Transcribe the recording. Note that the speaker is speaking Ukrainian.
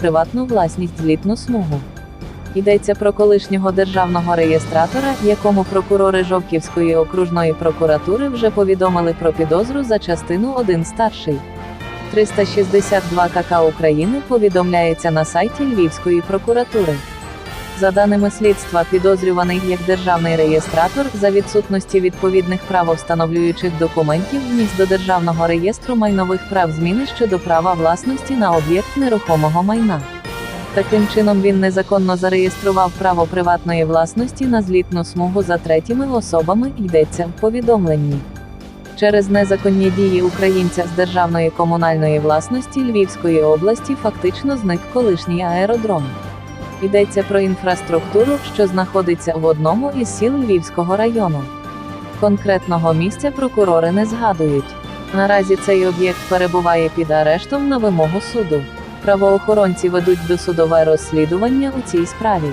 приватну власність злітну смугу. Йдеться про колишнього державного реєстратора, якому прокурори Жовківської окружної прокуратури вже повідомили про підозру за частину 1 старший. 362 КК України повідомляється на сайті Львівської прокуратури. За даними слідства, підозрюваний як державний реєстратор за відсутності відповідних правовстановлюючих документів вніс до державного реєстру майнових прав зміни щодо права власності на об'єкт нерухомого майна. Таким чином він незаконно зареєстрував право приватної власності на злітну смугу за третіми особами, йдеться в повідомленні. Через незаконні дії українця з державної комунальної власності Львівської області фактично зник колишній аеродром. Йдеться про інфраструктуру, що знаходиться в одному із сіл Львівського району. Конкретного місця прокурори не згадують. Наразі цей об'єкт перебуває під арештом на вимогу суду. Правоохоронці ведуть досудове розслідування у цій справі.